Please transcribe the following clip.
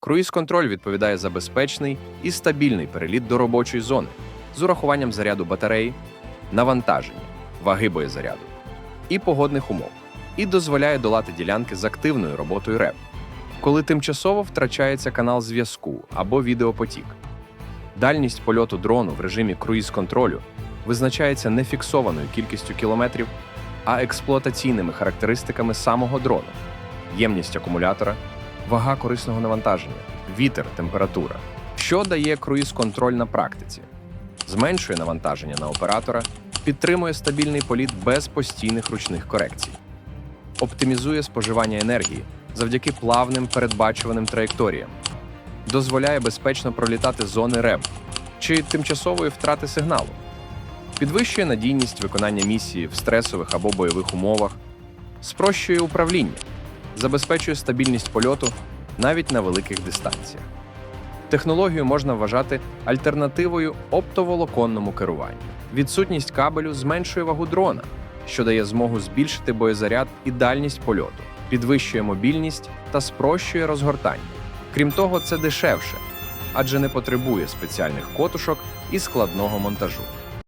Круїз-контроль відповідає за безпечний і стабільний переліт до робочої зони з урахуванням заряду батареї, навантаження, ваги боєзаряду і погодних умов, і дозволяє долати ділянки з активною роботою РЕП, коли тимчасово втрачається канал зв'язку або відеопотік. Дальність польоту дрону в режимі круїз-контролю визначається не фіксованою кількістю кілометрів, а експлуатаційними характеристиками самого дрону: ємність акумулятора, вага корисного навантаження, вітер, температура. Що дає круїз-контроль на практиці? Зменшує навантаження на оператора, підтримує стабільний політ без постійних ручних корекцій, оптимізує споживання енергії завдяки плавним передбачуваним траєкторіям, дозволяє безпечно пролітати зони РЕБ чи тимчасової втрати сигналу, підвищує надійність виконання місії в стресових або бойових умовах, спрощує управління, забезпечує стабільність польоту навіть на великих дистанціях. Технологію можна вважати альтернативою оптоволоконному керуванню. Відсутність кабелю зменшує вагу дрона, що дає змогу збільшити боєзаряд і дальність польоту, підвищує мобільність та спрощує розгортання. Крім того, це дешевше, адже не потребує спеціальних котушок і складного монтажу.